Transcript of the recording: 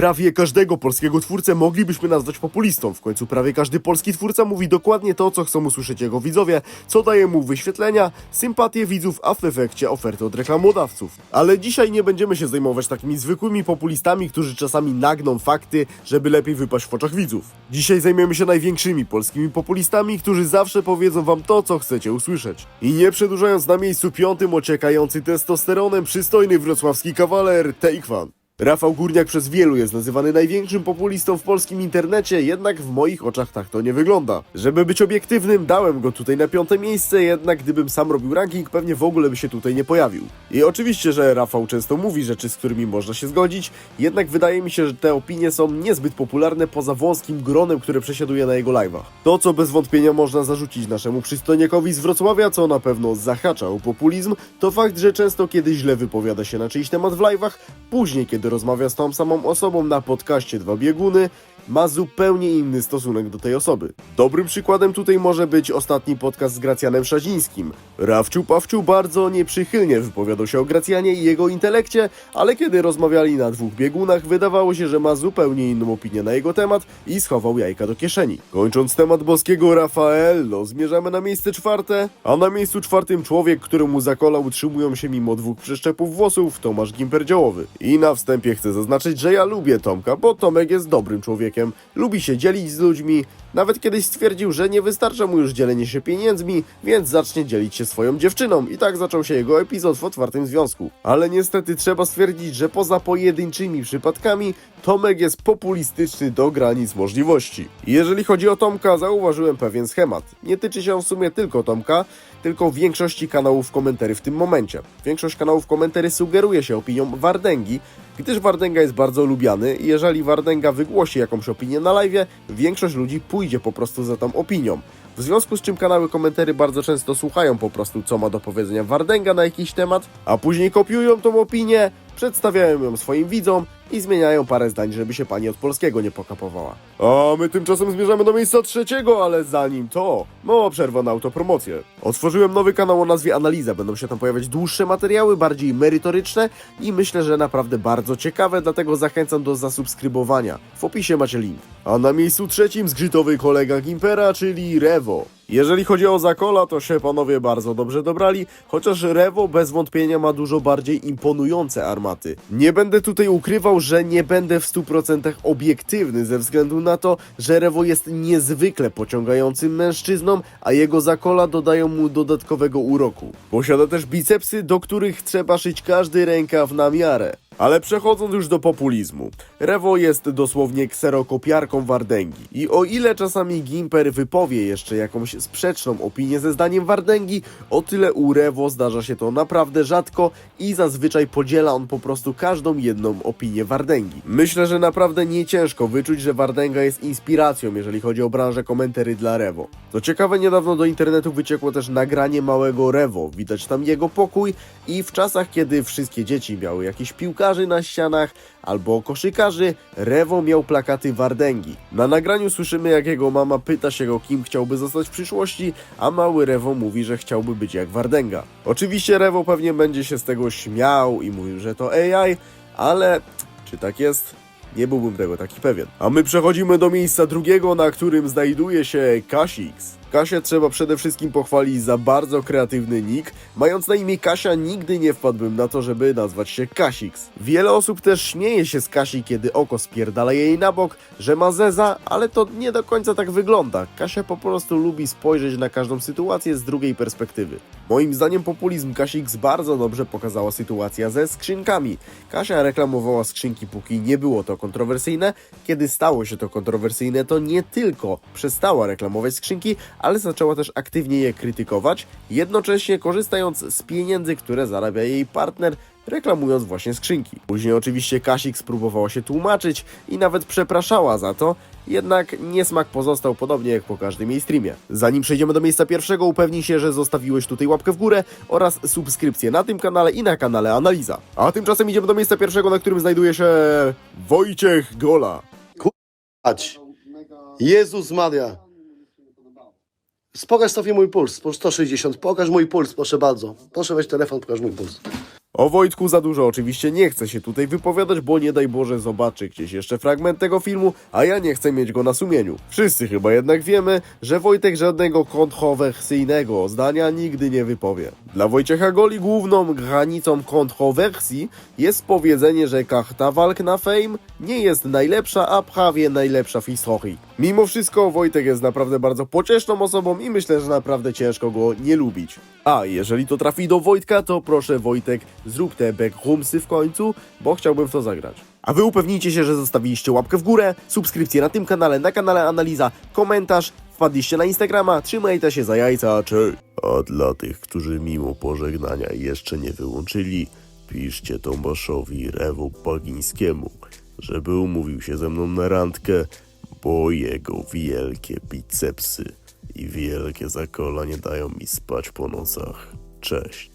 Prawie każdego polskiego twórcę moglibyśmy nazwać populistą. W końcu prawie każdy polski twórca mówi dokładnie to, co chcą usłyszeć jego widzowie, co daje mu wyświetlenia, sympatię widzów, a w efekcie oferty od reklamodawców. Ale dzisiaj nie będziemy się zajmować takimi zwykłymi populistami, którzy czasami nagną fakty, żeby lepiej wypaść w oczach widzów. Dzisiaj zajmiemy się największymi polskimi populistami, którzy zawsze powiedzą wam to, co chcecie usłyszeć. I nie przedłużając na miejscu piątym ociekający testosteronem przystojny wrocławski kawaler Tejkwan. Rafał Górniak przez wielu jest nazywany największym populistą w polskim internecie, jednak w moich oczach tak to nie wygląda. Żeby być obiektywnym, dałem go tutaj na piąte miejsce, jednak gdybym sam robił ranking, pewnie w ogóle by się tutaj nie pojawił. I oczywiście, że Rafał często mówi rzeczy, z którymi można się zgodzić, jednak wydaje mi się, że te opinie są niezbyt popularne poza wąskim gronem, które przesiaduje na jego live'ach. To, co bez wątpienia można zarzucić naszemu przystojniakowi z Wrocławia, co na pewno zahacza o populizm, to fakt, że często kiedy źle wypowiada się na czyjś temat w live'ach, później kiedy rozmawia z tą samą osobą na podcaście Dwa Bieguny, ma zupełnie inny stosunek do tej osoby. Dobrym przykładem tutaj może być ostatni podcast z Gracjanem Szazińskim. Rawciu Pawciu bardzo nieprzychylnie wypowiadał się o Gracjanie i jego intelekcie, ale kiedy rozmawiali na dwóch biegunach, wydawało się, że ma zupełnie inną opinię na jego temat i schował jajka do kieszeni. Kończąc temat boskiego Rafaello, zmierzamy na miejsce czwarte, a na miejscu czwartym człowiek, któremu za kola utrzymują się mimo dwóch przeszczepów włosów, Tomasz Gimperdziołowy. I na wstępie chcę zaznaczyć, że ja lubię Tomka, bo Tomek jest dobrym człowiekiem, lubi się dzielić z ludźmi, nawet kiedyś stwierdził, że nie wystarcza mu już dzielenie się pieniędzmi, więc zacznie dzielić się swoją dziewczyną i tak zaczął się jego epizod w otwartym związku. Ale niestety trzeba stwierdzić, że poza pojedynczymi przypadkami Tomek jest populistyczny do granic możliwości. Jeżeli chodzi o Tomka, zauważyłem pewien schemat. Nie tyczy się on w sumie tylko Tomka, tylko większości kanałów komentarzy w tym momencie. Większość kanałów komentarzy sugeruje się opinią Wardęgi, gdyż Wardęga jest bardzo lubiany i jeżeli Wardęga wygłosi jakąś opinię na live, większość ludzi pójdzie po prostu za tą opinią. W związku z czym kanały komentarzy bardzo często słuchają po prostu co ma do powiedzenia Wardęga na jakiś temat, a później kopiują tą opinię, przedstawiają ją swoim widzom i zmieniają parę zdań, żeby się pani od polskiego nie pokapowała. A my tymczasem zmierzamy do miejsca trzeciego, ale zanim to, mała przerwa na autopromocję. Otworzyłem nowy kanał o nazwie Analiza, będą się tam pojawiać dłuższe materiały, bardziej merytoryczne i myślę, że naprawdę bardzo ciekawe, dlatego zachęcam do zasubskrybowania. W opisie macie link. A na miejscu trzecim zgrzytowy kolega Gimpera, czyli Rewo. Jeżeli chodzi o Zakola, to się panowie bardzo dobrze dobrali, chociaż Rewo bez wątpienia ma dużo bardziej imponujące armaty. Nie będę tutaj ukrywał, że nie będę w 100% obiektywny ze względu na to, że Rewo jest niezwykle pociągającym mężczyzną, a jego Zakola dodają mu dodatkowego uroku. Posiada też bicepsy, do których trzeba szyć każdy rękaw na miarę. Ale przechodząc już do populizmu, Rewo jest dosłownie kserokopiarką Wardęgi. I o ile czasami Gimper wypowie jeszcze jakąś sprzeczną opinię ze zdaniem Wardęgi, o tyle u Rewo zdarza się to naprawdę rzadko i zazwyczaj podziela on po prostu każdą jedną opinię Wardęgi. Myślę, że naprawdę nie ciężko wyczuć, że Wardęga jest inspiracją, jeżeli chodzi o branżę komentarzy dla Rewo. Co ciekawe, niedawno do internetu wyciekło też nagranie małego Rewo. Widać tam jego pokój i w czasach, kiedy wszystkie dzieci miały jakiś piłkarzy na ścianach albo koszykarzy, Rewo miał plakaty Wardęgi. Na nagraniu słyszymy, jak jego mama pyta się go, kim chciałby zostać w przyszłości, a mały Rewo mówi, że chciałby być jak Wardęga. Oczywiście Rewo pewnie będzie się z tego śmiał i mówił, że to AI, ale czy tak jest? Nie byłbym tego taki pewien. A my przechodzimy do miejsca drugiego, na którym znajduje się Kasix. Kasię trzeba przede wszystkim pochwalić za bardzo kreatywny nick. Mając na imię Kasia, nigdy nie wpadłbym na to, żeby nazwać się Kasix. Wiele osób też śmieje się z Kasi, kiedy oko spierdala jej na bok, że ma zeza, ale to nie do końca tak wygląda. Kasia po prostu lubi spojrzeć na każdą sytuację z drugiej perspektywy. Moim zdaniem populizm Kasix bardzo dobrze pokazała sytuacja ze skrzynkami. Kasia reklamowała skrzynki, póki nie było to kontrowersyjne. Kiedy stało się to kontrowersyjne, to nie tylko przestała reklamować skrzynki, ale zaczęła też aktywnie je krytykować, jednocześnie korzystając z pieniędzy, które zarabia jej partner, reklamując właśnie skrzynki. Później oczywiście Kasik spróbowała się tłumaczyć i nawet przepraszała za to, jednak niesmak pozostał podobnie jak po każdym jej streamie. Zanim przejdziemy do miejsca pierwszego, upewnij się, że zostawiłeś tutaj łapkę w górę oraz subskrypcję na tym kanale i na kanale Analiza. A tymczasem idziemy do miejsca pierwszego, na którym znajduje się Wojciech Gola. Ać. Jezus Maria. Pokaż sobie mój puls, po 160. Pokaż mój puls, proszę bardzo. Proszę weź telefon, pokaż mój puls. O Wojtku za dużo oczywiście nie chcę się tutaj wypowiadać, bo nie daj Boże zobaczy gdzieś jeszcze fragment tego filmu, a ja nie chcę mieć go na sumieniu. Wszyscy chyba jednak wiemy, że Wojtek żadnego kontrowersyjnego zdania nigdy nie wypowie. Dla Wojciecha Goli główną granicą kontrowersji jest powiedzenie, że karta walk na fame nie jest najlepsza, a prawie najlepsza w historii. Mimo wszystko Wojtek jest naprawdę bardzo pocieszną osobą i myślę, że naprawdę ciężko go nie lubić. A jeżeli to trafi do Wojtka, to proszę Wojtek, zrób te backroomsy w końcu, bo chciałbym w to zagrać. A wy upewnijcie się, że zostawiliście łapkę w górę, subskrypcję na tym kanale, na kanale Analiza, komentarz, wpadliście na Instagrama, trzymajcie się za jajca, cześć! A dla tych, którzy mimo pożegnania jeszcze nie wyłączyli, piszcie Tomaszowi Rewu Bagińskiemu, żeby umówił się ze mną na randkę, bo jego wielkie bicepsy i wielkie zakola nie dają mi spać po nocach. Cześć.